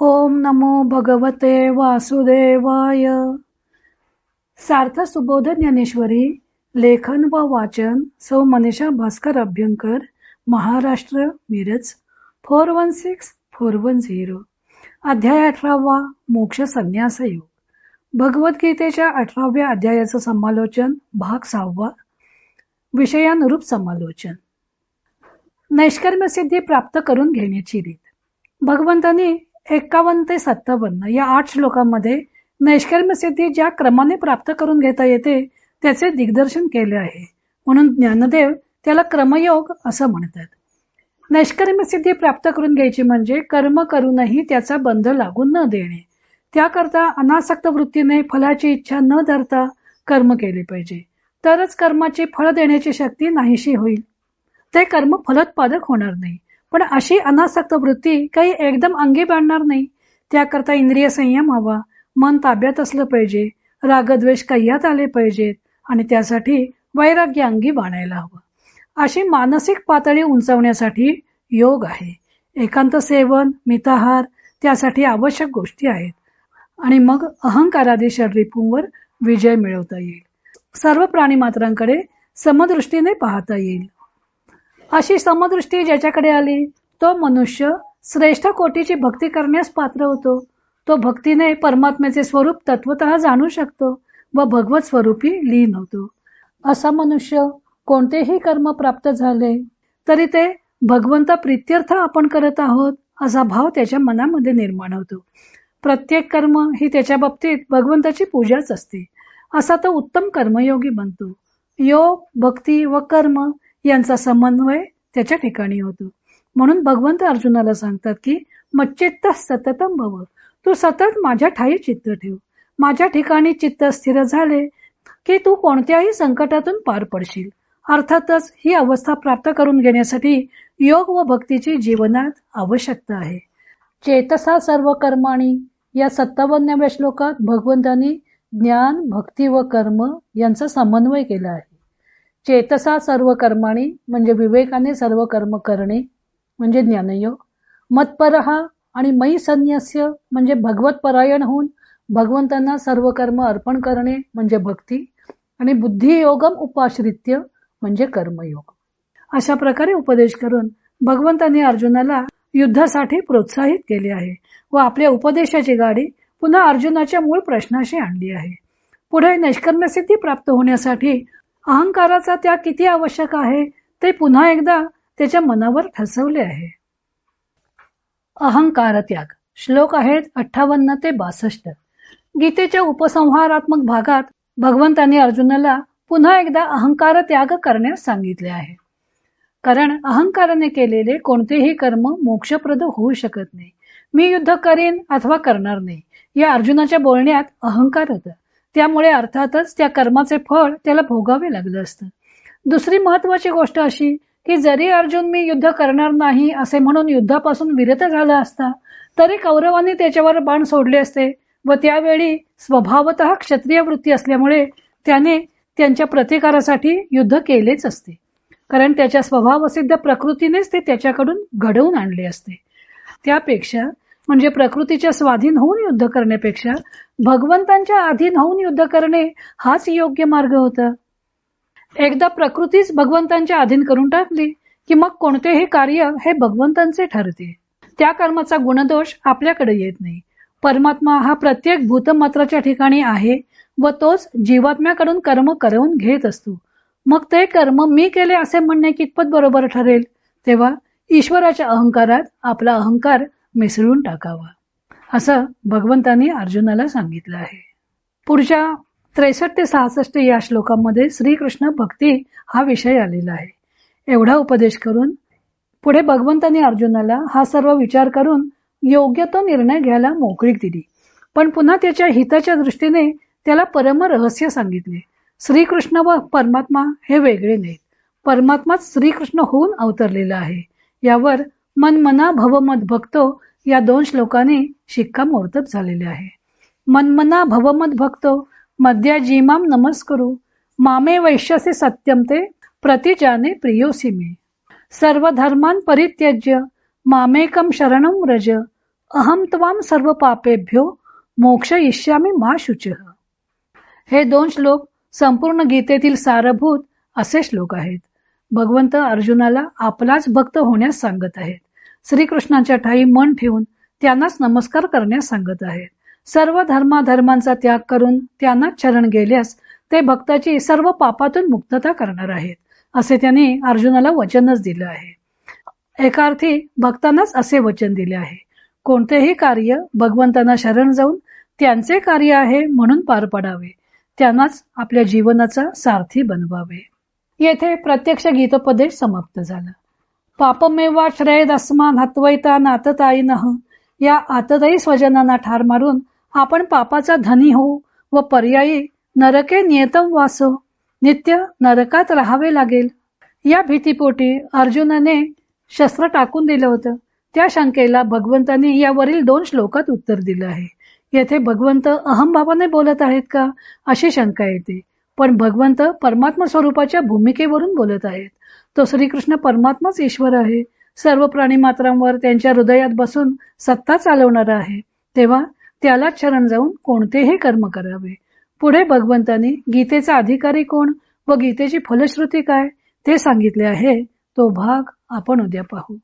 ओम नमो भगवते वासुदेवाय. सार्थ सुबोध ज्ञानेश्वरी लेखन व वाचन सौ Manisha Bhaskar Abhyankar Maharashtra Miraj four one six four one zero. अध्याय अठरावा मोक्ष संन्यास योग भगवद्गीतेच्या अठराव्या अध्यायाचं समालोचन भाग सहावा. विषयानुरूप समालोचन. नैष्कर्म सिद्धी प्राप्त करून घेण्याची रीत. भगवंतांनी एक्कावन्न ते सत्तावन्न या आठ श्लोकांमध्ये नैष्कर्म सिद्धी ज्या क्रमाने प्राप्त करून घेता येते त्याचे दिग्दर्शन केले आहे. म्हणून ज्ञानदेव त्याला क्रमयोग असं म्हणतात. नैष्कर्म सिद्धी प्राप्त करून घ्यायची म्हणजे कर्म करूनही त्याचा बंध लागून न देणे. त्याकरता अनासक्त वृत्तीने फलाची इच्छा न धरता कर्म केले पाहिजे. तरच कर्माची फळ देण्याची शक्ती नाहीशी होईल. ते कर्म फलोत्पादक होणार नाही. पण अशी अनासक्त वृत्ती काही एकदम अंगी बांधणार नाही. त्याकरता इंद्रिय संयम हवा. मन ताब्यात असलं पाहिजे. रागद्वेष कैयात आले पाहिजेत. आणि त्यासाठी वैराग्य अंगी बाणायला हवं. अशी मानसिक पातळी उंचावण्यासाठी योग आहे. एकांत सेवन मिताहार त्यासाठी आवश्यक गोष्टी आहेत. आणि मग अहंकारादी शरीपूंवर विजय मिळवता येईल. सर्व प्राणी मात्रांकडे समदृष्टीने पाहता येईल. अशी समदृष्टी ज्याच्याकडे आली तो मनुष्य श्रेष्ठ कोटीची भक्ती करण्यास पात्र होतो. तो भक्तीने परमात्म्याचे स्वरूप तत्वत जाणू शकतो व भगवत स्वरूपी लीन होतो. असा मनुष्य कोणतेही कर्म प्राप्त झाले तरी ते भगवंत प्रित्यर्थ आपण करत आहोत असा भाव त्याच्या मनामध्ये निर्माण होतो. प्रत्येक कर्म ही त्याच्या बाबतीत भगवंताची पूजाच असते. असा तो उत्तम कर्मयोगी बनतो. योग भक्ती व कर्म यांचा समन्वय त्याच्या ठिकाणी होतो. म्हणून भगवंत अर्जुनाला सांगतात की मच्चित्त सततम भव. तू सतत माझ्या ठाई चित्त ठेव. माझ्या ठिकाणी चित्त स्थिर झाले की तू कोणत्याही संकटातून पार पडशील. अर्थातच ही अवस्था प्राप्त करून घेण्यासाठी योग व भक्तीची जीवनात आवश्यकता आहे. चेतसा सर्व कर्माणी या सत्तावन्नाव्या श्लोकात भगवंतांनी ज्ञान भक्ती व कर्म यांचा समन्वय केला आहे. चेतसा सर्व कर्माणी म्हणजे विवेकाने सर्व कर्म करणे म्हणजे ज्ञानयोग. मतपरहा आणि मयी संन्यास्य म्हणजे भगवत परायण होऊन भगवंतांना सर्व कर्म अर्पण करणे म्हणजे भक्ती. आणि बुद्धियोगम उपाश्रित्य म्हणजे कर्मयोग. अशा प्रकारे उपदेश करून भगवंतांनी अर्जुनाला युद्धासाठी प्रोत्साहित केले आहे व आपल्या उपदेशाची गाडी पुन्हा अर्जुनाच्या मूळ प्रश्नाशी आणली आहे. पुढे नैष्कर्म्यसिद्धी प्राप्त होण्यासाठी अहंकाराचा त्याग किती आवश्यक आहे ते पुन्हा एकदा त्याच्या मनावर ठसवले आहे. अहंकार त्याग श्लोक आहेत अठ्ठावन्न ते बासष्ट. गीतेच्या उपसंहारात्मक भागात भगवंतांनी अर्जुनाला पुन्हा एकदा अहंकार त्याग करण्यास सांगितले आहे. कारण अहंकाराने केलेले कोणतेही कर्म मोक्षप्रद होऊ शकत नाही. मी युद्ध करेन अथवा करणार नाही. या अर्जुनाच्या बोलण्यात अहंकार होता. त्यामुळे अर्थातच त्या कर्माचे फळ त्याला भोगावे लागलं असतं. दुसरी महत्वाची गोष्ट अशी की जरी अर्जुन मी युद्ध करणार नाही असे म्हणून युद्धापासून विरत झाला असता तरी कौरवांनी त्याच्यावर बाण सोडले असते व त्यावेळी स्वभावत क्षत्रिय वृत्ती असल्यामुळे त्याने त्यांच्या प्रतिकारासाठी युद्ध केलेच असते. कारण त्याच्या स्वभावसिद्ध प्रकृतीनेच ते त्याच्याकडून घडवून आणले असते. त्यापेक्षा म्हणजे प्रकृतीच्या स्वाधीन होऊन युद्ध करण्यापेक्षा भगवंतांच्या अधीन होऊन युद्ध करणे हाच योग्य मार्ग होता. एकदा प्रकृतीच भगवंतांच्या अधीन करून टाकली की मग कोणतेही कार्य हे भगवंतांचे ठरते. त्या कर्माचा गुणदोष आपल्याकडे येत नाही. परमात्मा हा प्रत्येक भूतमात्राच्या ठिकाणी आहे व तोच जीवात्म्याकडून कर्म करवून घेत असतो. मग ते कर्म मी केले असे म्हणणे कितपत बरोबर ठरेल? तेव्हा ईश्वराच्या अहंकारात आपला अहंकार मिसळून टाकावा. असं भगवंतांनी अर्जुनाला सांगितलं आहे. पुढच्या त्रेसष्ट ते सहासष्ट या श्लोकांमध्ये श्रीकृष्ण भक्ती हा विषय आलेला आहे. एवढा उपदेश करून पुढे भगवंतांनी अर्जुनाला हा सर्व विचार करून योग्य तो निर्णय घ्यायला मोकळीक दिली. पण पुन्हा त्याच्या हिताच्या दृष्टीने त्याला परम रहस्य सांगितले. श्रीकृष्ण व परमात्मा हे वेगळे नाहीत. परमात्माच श्रीकृष्ण होऊन अवतरलेला आहे. यावर मनमना भवमत भक्तो या दोन श्लोकाने शिक्कामोर्तब झालेले आहे. मनमना भवमत भक्तो मध्या जीमाम नमस्करू मामे वैश्यसे सत्यम ते प्रतिजाने प्रियोसी मे. सर्व धर्मान परित्यज्य मामेकम शरणम व्रज अहम त्वाम सर्व पापेभ्यो मोक्ष इष्यामी मा शुच. हे दोन श्लोक संपूर्ण गीतेतील सारभूत असे श्लोक आहेत. भगवंत अर्जुनाला आपलाच भक्त होण्यास सांगत आहेत. श्रीकृष्णाच्या ठाई मन ठेवून त्यांनाच नमस्कार करण्यास सांगत आहेत सर्व धर्माधर्मांचा त्याग करून त्यांनाच शरण गेल्यास ते भक्ताची सर्व पापातून मुक्तता करणार आहेत असे त्यांनी अर्जुनाला वचनच दिलं आहे. एका अर्थी भक्तांनाच असे वचन दिले आहे. कोणतेही कार्य भगवंतांना शरण जाऊन त्यांचे कार्य आहे म्हणून पार पडावे. त्यांनाच आपल्या जीवनाचा सारथी बनवावे. येथे प्रत्यक्ष गीतोपदेश समाप्त झाला. पापमेवा श्रेयदस्मान हत्वैता नातताईनह या आतताई स्वजनांना ठार मारून आपण पापाचा धनी होऊ व पर्यायी नरके नियतम वासो. नित्य नरकात राहावे लागेल. या भीतीपोटी अर्जुनाने शस्त्र टाकून दिलं होतं. त्या शंकेला भगवंताने यावरील दोन श्लोकात उत्तर दिलं आहे. येथे भगवंत अहमभावाने बोलत आहेत का? अशी शंका येते. पण भगवंत परमात्मा स्वरूपाच्या भूमिकेवरून बोलत आहेत. तो श्रीकृष्ण परमात्माच ईश्वर आहे. सर्व प्राणी मात्रांवर त्यांच्या हृदयात बसून सत्ता चालवणारा आहे. तेव्हा त्यालाच शरण जाऊन कोणतेही कर्म करावे. पुढे भगवंतांनी गीतेचा अधिकारी कोण व गीतेची फलश्रुती काय ते सांगितले आहे. तो भाग आपण उद्या पाहू.